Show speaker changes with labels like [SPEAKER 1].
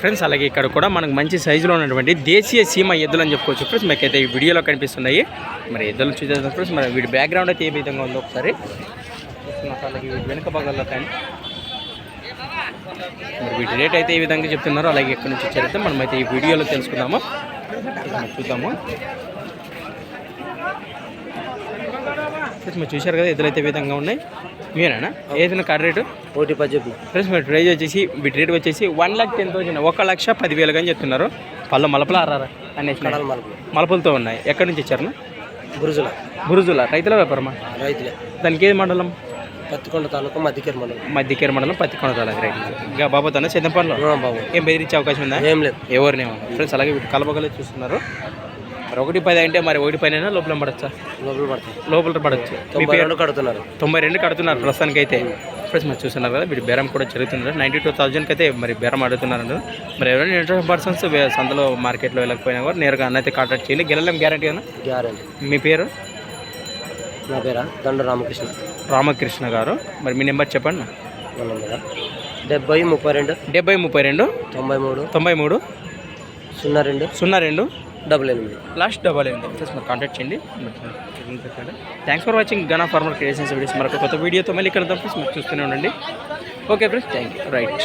[SPEAKER 1] Friends అలాగే ఇక్కడ కూడా మనకు మంచి సైజులో ఉన్నటువంటి దేశీయ సీమ ఎద్దులు అని చెప్పుకోవచ్చు. ఫ్రెండ్స్ మీకైతే ఈ వీడియోలో కనిపిస్తున్నాయి. మరి ఎద్దులు చూసేద్దాం. ఫ్రెండ్స్ మరి వీడి బ్యాక్గ్రౌండ్ అయితే ఏ విధంగా ఉందో ఒకసారి అలాగే వీటి వెనుక భాగాల్లో కానీ మరి వీటి రేట్ అయితే ఏ విధంగా చెప్తున్నారో అలాగే ఎక్కడి నుంచి వచ్చారైతే మనం అయితే ఈ వీడియోలో తెలుసుకుందాము. చూద్దాము. ఫ్రెండ్స్ మీరు చూశారు కదా ఏ విధంగా ఉన్నాయి. మీరేనా ఏదైనా కార్ రేటు
[SPEAKER 2] ఒకటి పది చెప్పు
[SPEAKER 1] ఫ్రెండ్స్ మీరు ప్రైజ్ వచ్చేసి వీటి రేట్ వచ్చేసి వన్ లాక్ టెన్ థౌసండ్ ఒక లక్ష పదివేలు అని చెప్తున్నారు. పళ్ళు మలపల ఆరారా అనేసి మలపలతో ఉన్నాయి. ఎక్కడి నుంచి ఇచ్చారు
[SPEAKER 2] బురుజుల.
[SPEAKER 1] బురుజుల. రైతుల వ్యాపారమా?
[SPEAKER 2] రైతులే.
[SPEAKER 1] దానికి ఏది మండలం?
[SPEAKER 2] పత్తికొండ తాలూకా మధ్యకేర్ మండలం.
[SPEAKER 1] మధ్యకేర మండలం పత్తి కొనదాలి రైతు. ఇంకా బాబోతానా సిద్ధంపల్లిలో
[SPEAKER 2] ఆ, బాబు.
[SPEAKER 1] ఏం బెదిరించే అవకాశం ఉందా?
[SPEAKER 2] ఏం లేదు.
[SPEAKER 1] ఎవరినేమో ఫ్రెండ్స్ అలాగే వీటి కలపగలే చూస్తున్నారు. మరి ఒకటి పది అంటే మరి ఒకటి పైన లోపల పడచ్చా?
[SPEAKER 2] లోపల పడతాయి
[SPEAKER 1] లోపల పడచ్చు. మీ
[SPEAKER 2] తొంభై
[SPEAKER 1] పేరు?
[SPEAKER 2] రెండు కడుతున్నారు.
[SPEAKER 1] తొంభై రెండు కడుతున్నారు ప్రస్తుతానికి అయితే ఫ్రెండ్స్ మరి చూస్తున్నారు కదా వీడి బేరం కూడా జరుగుతున్నారు నైంటీ టూ థౌజండ్కి అయితే మరి బేరం అడుగుతున్నారు మరి ఎవరైనా ఇంట్రెస్ట్ పర్సన్స్ సంతలో మార్కెట్లో వెళ్ళకపోయినా కూడా నేరుగా అన్న అయితే కాంటాక్ట్ చేయండి. గెలలేం గ్యారంటీ కదా
[SPEAKER 2] గ్యారంటీ
[SPEAKER 1] మీ పేరు?
[SPEAKER 2] నా పేరా? దండ రామకృష్ణ.
[SPEAKER 1] రామకృష్ణ గారు. మరి మీ నెంబర్ చెప్పండి
[SPEAKER 2] డెబ్బై ముప్పై రెండు.
[SPEAKER 1] డెబ్బై ముప్పై రెండు.
[SPEAKER 2] తొంభై మూడు.
[SPEAKER 1] తొంభై మూడు.
[SPEAKER 2] సున్నా రెండు.
[SPEAKER 1] సున్నా రెండు.
[SPEAKER 2] డబల్ ఎనిమిది.
[SPEAKER 1] లాస్ట్ డబల్ ఎనిమిది. ప్లస్ మరి కాంటాక్ట్ చేయండి. Thanks for watching Gana farmer creations videos మరొక కొత్త వీడియోతో మళ్ళీ ఇక్కడ ఫ్రెండ్స్ మీరు చూస్తూనే ఉండండి. Okay friends thank you right